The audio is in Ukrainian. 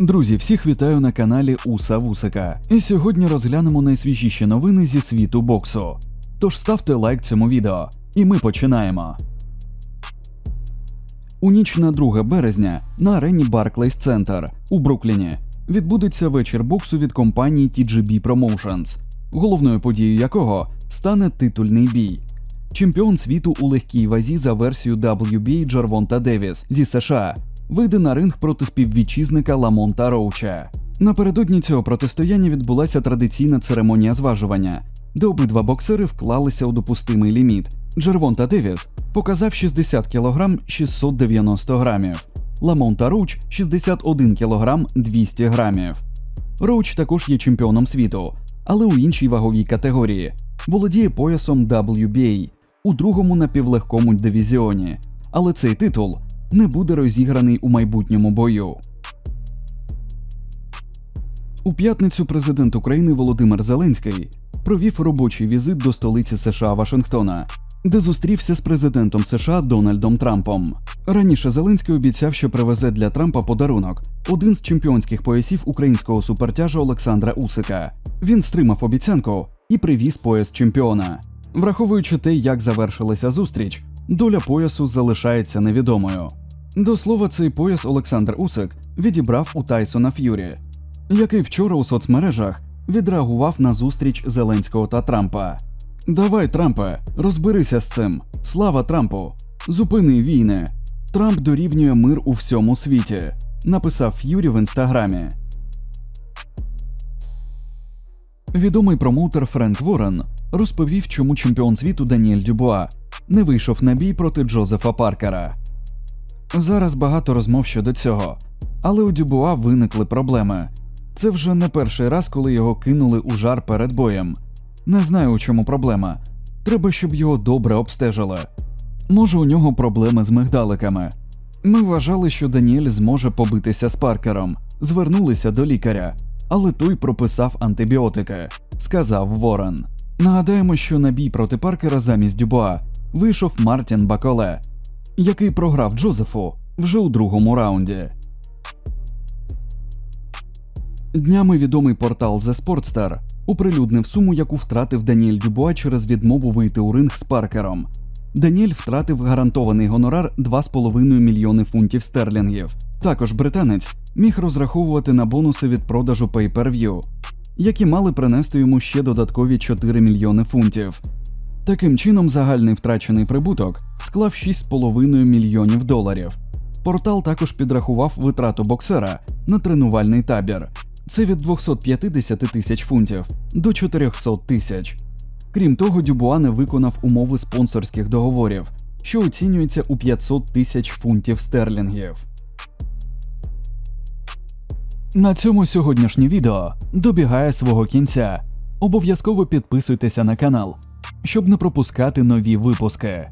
Друзі, всіх вітаю на каналі Уса Вусика. І сьогодні розглянемо найсвіжіші новини зі світу боксу. Тож ставте лайк цьому відео, і ми починаємо. У ніч на 2 березня на арені Barclays Center у Брукліні відбудеться вечір боксу від компанії TGB Promotions, головною подією якого стане титульний бій. Чемпіон світу у легкій вазі за версією WBA Джарвонта Девіс зі США вийде на ринг проти співвітчизника Ламонта Роуча. Напередодні цього протистояння відбулася традиційна церемонія зважування, де обидва боксери вклалися у допустимий ліміт. Джервонта Девіс показав 60 кг 690 грамів, Ламонта Роуч 61 кг 200 грамів. Роуч також є чемпіоном світу, але у іншій ваговій категорії володіє поясом WBA у другому напівлегкому дивізіоні, але цей титул не буде розіграний у майбутньому бою. У п'ятницю президент України Володимир Зеленський провів робочий візит до столиці США Вашингтона, де зустрівся з президентом США Дональдом Трампом. Раніше Зеленський обіцяв, що привезе для Трампа подарунок один з чемпіонських поясів українського супертяжа Олександра Усика. Він стримав обіцянку і привіз пояс чемпіона. Враховуючи те, як завершилася зустріч, доля поясу залишається невідомою. До слова, цей пояс Олександр Усик відібрав у Тайсона Ф'юрі, який вчора у соцмережах відреагував на зустріч Зеленського та Трампа. Давай, Трампе, розберися з цим. Слава Трампу! Зупини війни. Трамп дорівнює мир у всьому світі, написав Ф'юрі в інстаграмі. Відомий промоутер Френк Ворен розповів, чому чемпіон світу Даніель Дюбуа не вийшов на бій проти Джозефа Паркера. Зараз багато розмов щодо цього, але у Дюбуа виникли проблеми. Це вже не перший раз, коли його кинули у жар перед боєм. Не знаю, у чому проблема. Треба, щоб його добре обстежили. Може, у нього проблеми з мигдаликами. Ми вважали, що Даніель зможе побитися з Паркером, звернулися до лікаря, але той прописав антибіотики, сказав Ворен. Нагадаємо, що на бій проти Паркера замість Дюбуа вийшов Мартін Баколе, який програв Джозефу вже у другому раунді. Днями відомий портал The Sportstar оприлюднив суму, яку втратив Даніель Дюбуа через відмову вийти у ринг з Паркером. Даніель втратив гарантований гонорар 2,5 мільйони фунтів стерлінгів. Також британець міг розраховувати на бонуси від продажу Pay-Per-View, які мали принести йому ще додаткові 4 мільйони фунтів. Таким чином, загальний втрачений прибуток склав 6,5 мільйонів доларів. Портал також підрахував витрату боксера на тренувальний табір. Це від 250 тисяч фунтів до 400 тисяч. Крім того, Дюбуа не виконав умови спонсорських договорів, що оцінюється у 500 тисяч фунтів стерлінгів. На цьому сьогоднішнє відео добігає свого кінця. Обов'язково підписуйтеся на канал, щоб не пропускати нові випуски.